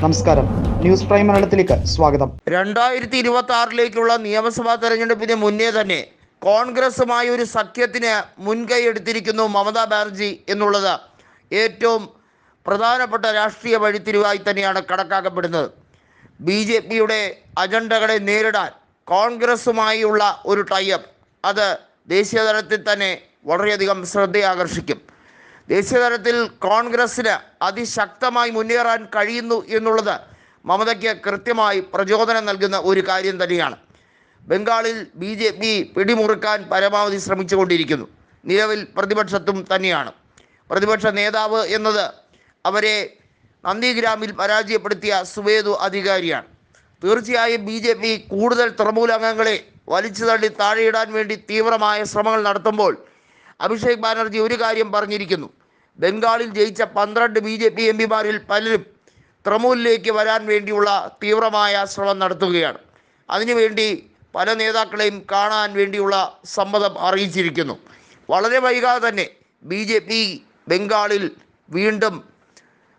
നമസ്കാരം. News prime മലയാളത്തിലേക്ക് സ്വാഗതം. രണ്ടായിരത്തി ഇരുപത്തി ആറിലേക്കുള്ള നിയമസഭാ തെരഞ്ഞെടുപ്പിന് മുന്നേ തന്നെ കോൺഗ്രസുമായി ഒരു സഖ്യത്തിന് മുൻകൈ എടുത്തിരിക്കുന്നു മമതാ ബാനർജി എന്നുള്ളത്. ഏറ്റവും പ്രധാനപ്പെട്ട രാഷ്ട്രീയ വഴിത്തിരിവായി തന്നെയാണ് കണക്കാക്കപ്പെടുന്നത്. ബി ജെ പിയുടെ അജണ്ടകളെ നേരിടാൻ കോൺഗ്രസുമായുള്ള ഒരു ടൈപ്പ് അത് ദേശീയതലത്തിൽ തന്നെ വളരെയധികം ശ്രദ്ധയാകർഷിക്കും. ദേശീയ തലത്തിൽ കോൺഗ്രസ്സിന് അതിശക്തമായി മുന്നേറാൻ കഴിയുന്നു എന്നുള്ളത് മമതയ്ക്ക് കൃത്യമായി പ്രചോദനം നൽകുന്ന ഒരു കാര്യം തന്നെയാണ്. ബംഗാളിൽ ബി ജെ പി പിടിമുറുക്കാൻ പരമാവധി ശ്രമിച്ചുകൊണ്ടിരിക്കുന്നു. നിലവിൽ പ്രതിപക്ഷത്തും തന്നെയാണ്. പ്രതിപക്ഷ നേതാവ് എന്നത് അവരെ നന്ദിഗ്രാമിൽ പരാജയപ്പെടുത്തിയ സുവേദു അധികാരിയാണ്. തീർച്ചയായും ബി ജെ പി കൂടുതൽ തൃണമൂൽ അംഗങ്ങളെ വലിച്ചു തള്ളി താഴെയിടാൻ വേണ്ടി തീവ്രമായ ശ്രമങ്ങൾ നടത്തുമ്പോൾ അഭിഷേക് ബാനർജി ഒരു കാര്യം പറഞ്ഞിരിക്കുന്നു. ബംഗാളിൽ ജയിച്ച പന്ത്രണ്ട് ബി ജെ പി എം പിമാരിൽ പലരും തൃണമൂലിലേക്ക് വരാൻ വേണ്ടിയുള്ള തീവ്രമായ ശ്രമം നടത്തുകയാണ്. അതിനുവേണ്ടി പല നേതാക്കളെയും കാണാൻ വേണ്ടിയുള്ള സമ്മതം അറിയിച്ചിരിക്കുന്നു. വളരെ വൈകാതെ തന്നെ ബി ജെ പി ബംഗാളിൽ വീണ്ടും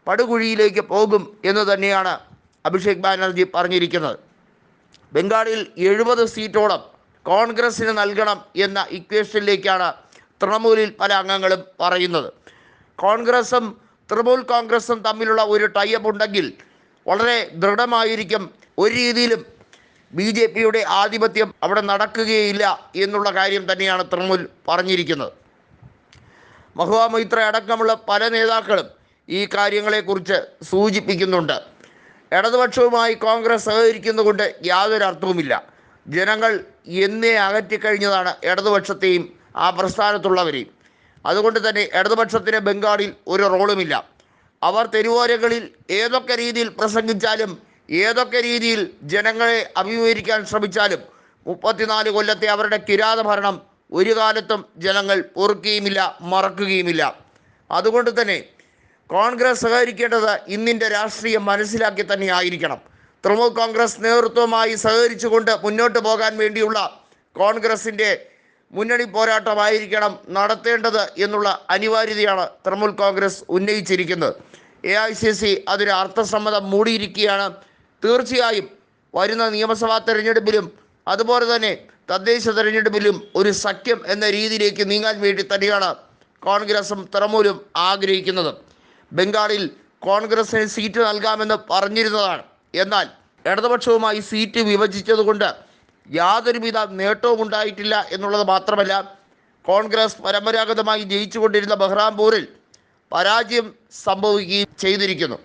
പടുകുഴിയിലേക്ക് പോകും എന്ന് തന്നെയാണ് അഭിഷേക് ബാനർജി പറഞ്ഞിരിക്കുന്നത്. ബംഗാളിൽ എഴുപത് സീറ്റോളം കോൺഗ്രസ്സിന് നൽകണം എന്ന ഇക്വേഷനിലേക്കാണ് തൃണമൂലിൽ പല അംഗങ്ങളും പറയുന്നത്. കോൺഗ്രസും തൃണമൂൽ കോൺഗ്രസും തമ്മിലുള്ള ഒരു ടൈപ്പ് ഉണ്ടെങ്കിൽ വളരെ ദൃഢമായിരിക്കും ഒരു രീതിയിലും ബി ജെ പിയുടെ ആധിപത്യം അവിടെ നടക്കുകയില്ല എന്നുള്ള കാര്യം തന്നെയാണ് തൃണമൂൽ പറഞ്ഞിരിക്കുന്നത്. മഹുവ മൈത്ര അടക്കമുള്ള പല നേതാക്കളും ഈ കാര്യങ്ങളെക്കുറിച്ച് സൂചിപ്പിക്കുന്നുണ്ട്. ഇടതുപക്ഷവുമായി കോൺഗ്രസ് സഹകരിക്കുന്നതുകൊണ്ട് യാതൊരു അർത്ഥവുമില്ല. ജനങ്ങൾ എന്നേ അകറ്റിക്കഴിഞ്ഞതാണ് ഇടതുപക്ഷത്തെയും ആ പ്രസ്ഥാനത്തുള്ളവരെയും. അതുകൊണ്ട് തന്നെ ഇടതുപക്ഷത്തിന് ബംഗാളിൽ ഒരു റോളുമില്ല. അവർ തെരുവോരകളിൽ ഏതൊക്കെ രീതിയിൽ പ്രസംഗിച്ചാലും ഏതൊക്കെ രീതിയിൽ ജനങ്ങളെ അഭിമുഖീകരിക്കാൻ ശ്രമിച്ചാലും മുപ്പത്തിനാല് കൊല്ലത്തെ അവരുടെ കിരാത ഭരണം ഒരു കാലത്തും ജനങ്ങൾ പൊറുക്കുകയുമില്ല മറക്കുകയുമില്ല. അതുകൊണ്ട് തന്നെ കോൺഗ്രസ് സഹകരിക്കേണ്ടത് ഇന്നിന്റെ രാഷ്ട്രീയം മനസ്സിലാക്കി തന്നെ ആയിരിക്കണം. തൃണമൂൽ കോൺഗ്രസ് നേതൃത്വമായി സഹകരിച്ചുകൊണ്ട് മുന്നോട്ട് പോകാൻ വേണ്ടിയുള്ള കോൺഗ്രസിന്റെ മുന്നണി പോരാട്ടമായിരിക്കണം നടത്തേണ്ടത് എന്നുള്ള അനിവാര്യതയാണ് തൃണമൂൽ കോൺഗ്രസ് ഉന്നയിച്ചിരിക്കുന്നത്. എ ഐ സി സി അതിന് അർത്ഥസമ്മതം മൂടിയിരിക്കുകയാണ്. തീർച്ചയായും വരുന്ന നിയമസഭാ തെരഞ്ഞെടുപ്പിലും അതുപോലെ തന്നെ തദ്ദേശ തെരഞ്ഞെടുപ്പിലും ഒരു സഖ്യം എന്ന രീതിയിലേക്ക് നീങ്ങാൻ വേണ്ടി തന്നെയാണ് കോൺഗ്രസും തൃണമൂലും ആഗ്രഹിക്കുന്നത്. ബംഗാളിൽ കോൺഗ്രസിന് സീറ്റ് നൽകാമെന്ന് പറഞ്ഞിരുന്നതാണ്. എന്നാൽ ഇടതുപക്ഷവുമായി സീറ്റ് വിഭജിച്ചതുകൊണ്ട് യാതൊരുവിധ നേട്ടവും ഉണ്ടായിട്ടില്ല എന്നുള്ളത് മാത്രമല്ല കോൺഗ്രസ് പരമ്പരാഗതമായി ജയിച്ചുകൊണ്ടിരുന്ന ബഹ്റാംപൂരിൽ പരാജയം സംഭവിക്കുകയും ചെയ്തിരിക്കുന്നു.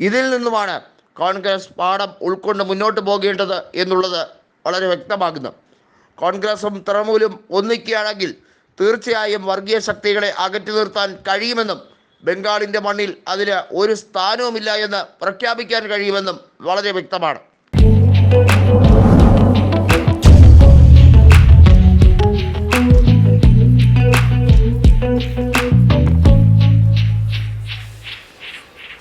ഇതിൽ നിന്നുമാണ് കോൺഗ്രസ് പാഠം ഉൾക്കൊണ്ട് മുന്നോട്ട് പോകേണ്ടത് എന്നുള്ളത് വളരെ വ്യക്തമാകുന്നു. കോൺഗ്രസും തൃണമൂലും ഒന്നിക്കുകയാണെങ്കിൽ തീർച്ചയായും വർഗീയ ശക്തികളെ അകറ്റി നിർത്താൻ കഴിയുമെന്നും ബംഗാളിന്റെ മണ്ണിൽ അതിന് ഒരു സ്ഥാനവുമില്ല എന്ന് പ്രഖ്യാപിക്കാൻ കഴിയുമെന്നും വളരെ വ്യക്തമാണ്.